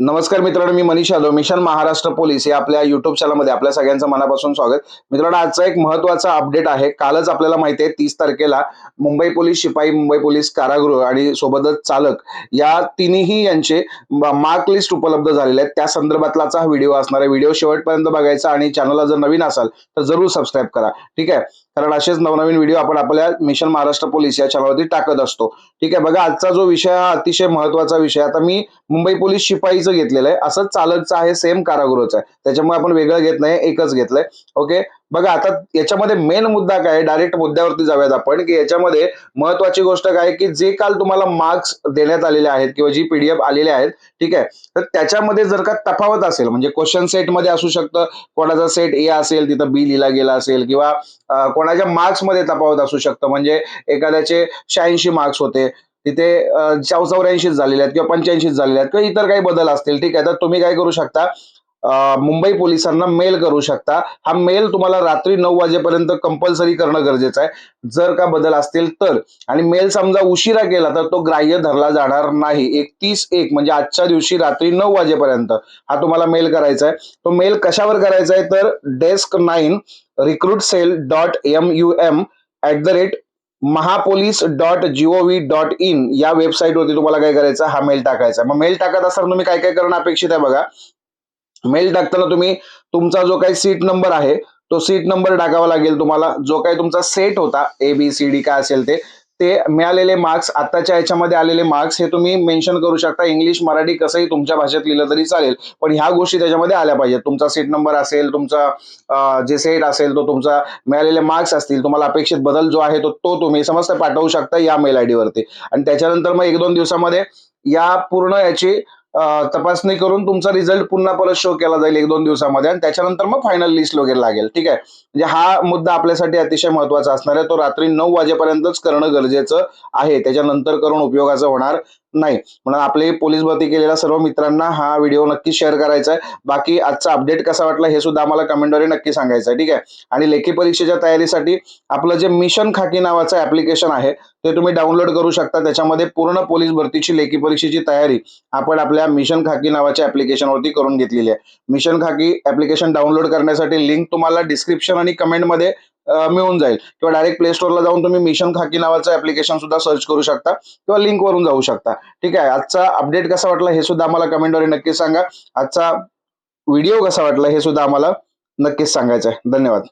नमस्कार मित्रांनो मी मनीष यादव मिशन महाराष्ट्र पोलीस या आपल्या युट्यूब चॅनलमध्ये आपल्या सगळ्यांचं मनापासून स्वागत. मित्रांनो आजचा एक महत्त्वाचा अपडेट आहे. कालच आपल्याला माहिती आहे तीस तारखेला मुंबई पोलीस शिपाई मुंबई पोलीस कारागृह आणि सोबतच चालक या तिन्ही यांचे मार्क लिस्ट उपलब्ध झालेले आहेत. त्या संदर्भातलाचा हा व्हिडिओ असणार आहे. व्हिडिओ शेवटपर्यंत बघायचा आणि चॅनलला जर नवीन असाल तर जरूर सबस्क्राईब करा. ठीक आहे? कारण असेच नवनवीन व्हिडिओ आपण आपल्या मिशन महाराष्ट्र पोलीस या चॅनलवरती टाकत असतो. ठीक आहे बघा आजचा जो विषय हा अतिशय महत्त्वाचा विषय आता मी मुंबई पोलीस शिपाईचं घेतलेलं आहे. असंच चालकचं आहे सेम कारागृहचं आहे. त्याच्यामुळे आपण वेगळं घेत नाही एकच घेतलंय. ओके बघा आता याच्यामध्ये मेन मुद्दा काय डायरेक्ट मुद्द्यावरती जाऊयात आपण की याच्यामध्ये महत्वाची गोष्ट काय आहे की जे काल तुम्हाला मार्क्स देण्यात आलेले आहेत किंवा जी पीडीएफ आलेले आहेत ठीक आहे? तर त्याच्यामध्ये जर का तफावत असेल म्हणजे क्वेश्चन सेटमध्ये असू शकतं कोणाचा सेट ए असेल तिथं बी लिहिला गेला असेल किंवा कोणाच्या मार्क्समध्ये तफावत असू शकतं म्हणजे एखाद्याचे शहाऐंशी मार्क्स होते तिथे चौ चौऱ्याऐंशीच झालेले आहेत किंवा पंच्याऐंशीच झालेले आहेत किंवा इतर काही बदल असतील ठीक आहे? तर तुम्ही काय करू शकता मुंबई पोलिसांना मेल करू शकता. हा मेल तुम्हाला रात्री नऊ वाजेपर्यंत कंपल्सरी करणं गरजेचं आहे. जर का बदल असतील तर. आणि मेल समजा उशिरा केला तर तो ग्राह्य धरला जाणार नाही. एकतीस एक म्हणजे आजच्या दिवशी रात्री नऊ वाजेपर्यंत हा तुम्हाला मेल करायचा आहे. तो मेल कशावर करायचा आहे तर desk nine recruit cell dot M U M at the rate mahapolice dot gov dot in या वेबसाईटवरती तुम्हाला काय करायचं? हा मेल टाकायचा मग मेल टाकत असताना तुम्ही काय काय करणं अपेक्षित आहे बघा. मेल टाकताना तुम्ही तुमचा जो काही सीट नंबर आहे तो सीट नंबर टाकावा लागेल तुम्हाला. जो काही तुमचा सेट होता ए बी सी डी काय असेल ते ते मिळालेले मार्क्स आताच्या याच्यामध्ये आलेले मार्क्स हे तुम्ही मेन्शन करू शकता. इंग्लिश मराठी कसंही तुमच्या भाषेत लिहिलं तरी चालेल पण ह्या गोष्टी त्याच्यामध्ये आल्या पाहिजेत. तुमचा सीट नंबर असेल तुमचा जे सेट असेल तो तुमचा मिळालेले मार्क्स असतील तुम्हाला अपेक्षित बदल जो आहे तो तो तुम्ही समजता पाठवू शकता या मेल आय वरती. आणि त्याच्यानंतर मग एक दोन दिवसामध्ये या पूर्ण याची तपासणी करून तुमचा रिझल्ट पुन्हा परत शो केला जाईल एक दोन दिवसामध्ये आणि त्याच्यानंतर मग फायनल लिस्ट वगैरे लागेल. ठीक आहे? म्हणजे हा मुद्दा आपल्यासाठी अतिशय महत्त्वाचा असणार आहे. तो रात्री नऊ वाजेपर्यंतच करणं गरजेचं आहे. त्याच्यानंतर करून उपयोगाचं होणार. नाही. म्हणून आपले पोलीस भरती केलेल्या सर्व मित्रांना हा व्हिडिओ नक्की शेअर करायचा आहे. बाकी आजचा अपडेट कसा वाटला हे सुद्धा आम्हाला कमेंटद्वारे नक्की सांगायचं आहे. ठीक आहे? आणि लेखी परीक्षेच्या तयारीसाठी आपलं जे मिशन खाकी नावाचं ऍप्लिकेशन आहे ते तुम्ही डाउनलोड करू शकता. त्याच्यामध्ये पूर्ण पोलीस भरतीची लेखी परीक्षेची तयारी आपण आपल्या मिशन खाकी नावाच्या ऍप्लिकेशनवरती करून घेतलेली आहे. मिशन खाकी ऍप्लिकेशन डाउनलोड करण्यासाठी लिंक तुम्हाला डिस्क्रिप्शन आणि कमेंटमध्ये मिळून जाईल. किंवा डायरेक्ट प्ले स्टोअरला जाऊन तुम्ही मिशन खाकी नावाचं ऍप्लिकेशन सुद्धा सर्च करू शकता किंवा लिंक वरून जाऊ शकता. ठीक आहे? आजचा अपडेट कसा वाटला हे सुद्धा आम्हाला कमेंटद्वारे नक्की सांगा. आजचा व्हिडिओ कसा वाटला हे सुद्धा आम्हाला नक्कीच सांगायचं आहे धन्यवाद.